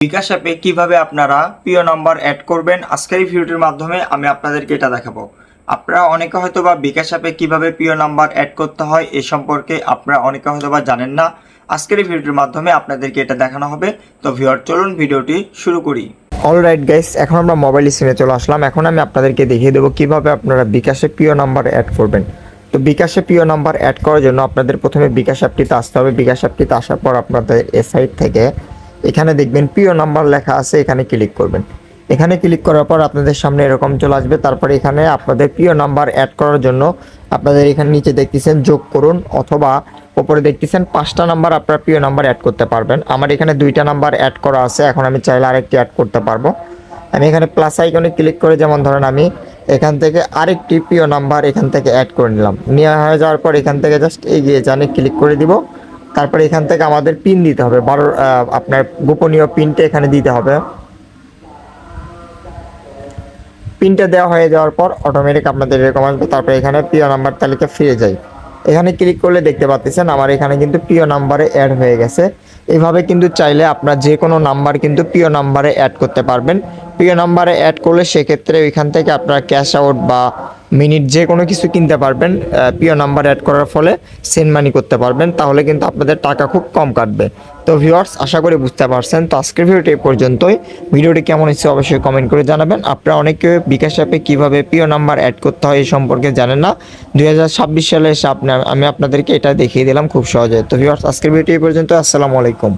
বিকাশ অ্যাপে কীভাবে আপনারা প্রিয় নাম্বার অ্যাড করবেন, আজকের ভিডিওটির মাধ্যমে আমি আপনাদেরকে এটা দেখাবো। আপনারা অনেকে হয়তো বা বিকাশ অ্যাপে কীভাবে প্রিয় নাম্বার অ্যাড করতে হয় এ সম্পর্কে আপনারা অনেকে হয়তো বা জানেন না। আজকের ভিডিওটির মাধ্যমে আপনাদেরকে এটা দেখানো হবে। তো ভিউয়ার চলুন ভিডিওটি শুরু করি। অল রাইট গাইস এখন আমরা মোবাইল স্ক্রিনে চলে আসলাম। এখন আমি আপনাদেরকে দেখিয়ে দেবো কীভাবে আপনারা বিকাশে প্রিয় নাম্বার অ্যাড করবেন। তো বিকাশে প্রিয় নাম্বার অ্যাড করার জন্য আপনাদের প্রথমে বিকাশ অ্যাপটিতে আসতে হবে। বিকাশ অ্যাপটিতে আসার পর আপনাদের এ সাইট থেকে এখানে দেখবেন প্রিয় নাম্বার লেখা আছে, এখানে ক্লিক করবেন। এখানে ক্লিক করার পর আপনাদের সামনে এরকম চলে আসবে। তারপরে এখানে আপনাদের প্রিয় নাম্বার অ্যাড করার জন্য আপনাদের এখানে নিচে দেখতেছেন যোগ করুন অথবা ওপরে দেখতেছেন পাঁচটা নাম্বার আপনার প্রিয় নাম্বার অ্যাড করতে পারবেন। আমার এখানে দুইটা নাম্বার অ্যাড করা আছে, এখন আমি চাইলে আরেকটি অ্যাড করতে পারব। আমি এখানে প্লাস আইকনে ক্লিক করে যেমন ধরেন আমি এখান থেকে আরেকটি প্রিয় নাম্বার এখান থেকে অ্যাড করে নিলাম। নেওয়া হয়ে যাওয়ার পর এখান থেকে জাস্ট এগিয়ে জানে ক্লিক করে দিব। তারপরে এখান থেকে আমাদের পিন দিতে হবে। বারো আপনার গোপনীয় পিনটা এখানে দিতে হবে। পিনটা দেওয়া হয়ে যাওয়ার পর অটোমেটিক আপনাদের এরকম আসবে। তারপরে এখানে প্রিয় নাম্বার তালিকা ফিরে যায়। এখানে ক্লিক করলে দেখতে পাচ্ছেন, আমার এখানে কিন্তু প্রিয় নাম্বারে অ্যাড হয়ে গেছে। এভাবে কিন্তু চাইলে আপনার যে কোনো নাম্বার কিন্তু প্রিয় নাম্বারে অ্যাড করতে পারবেন। প্রিয় নাম্বারে অ্যাড করলে সেক্ষেত্রে ওইখান থেকে আপনারা ক্যাশ আউট বা মিনিট যে কোনো কিছু কিনতে পারবেন প্রিয় নাম্বার অ্যাড করার ফলে সেন্ড মানি করতে পারবেন, তাহলে কিন্তু আপনাদের টাকা খুব কম কাটবে। তো ভিউয়ার্স আশা করি বুঝতে পারছেন। তো আজকের ভিডিওটি পর্যন্তই। ভিডিওটি কেমন হচ্ছে অবশ্যই কমেন্ট করে জানাবেন। আপনারা অনেকে বিকাশ অ্যাপে কীভাবে প্রিয় নাম্বার অ্যাড করতে হয় এই সম্পর্কে জানেন না। দুই হাজার ছাব্বিশ সালে এসে আপনি আমি আপনাদেরকে এটা দেখিয়ে দিলাম খুব সহজে। তো ভিউয়ার্স আজকের ভিডিওটি পর্যন্ত আসসালামু আলাইকুম।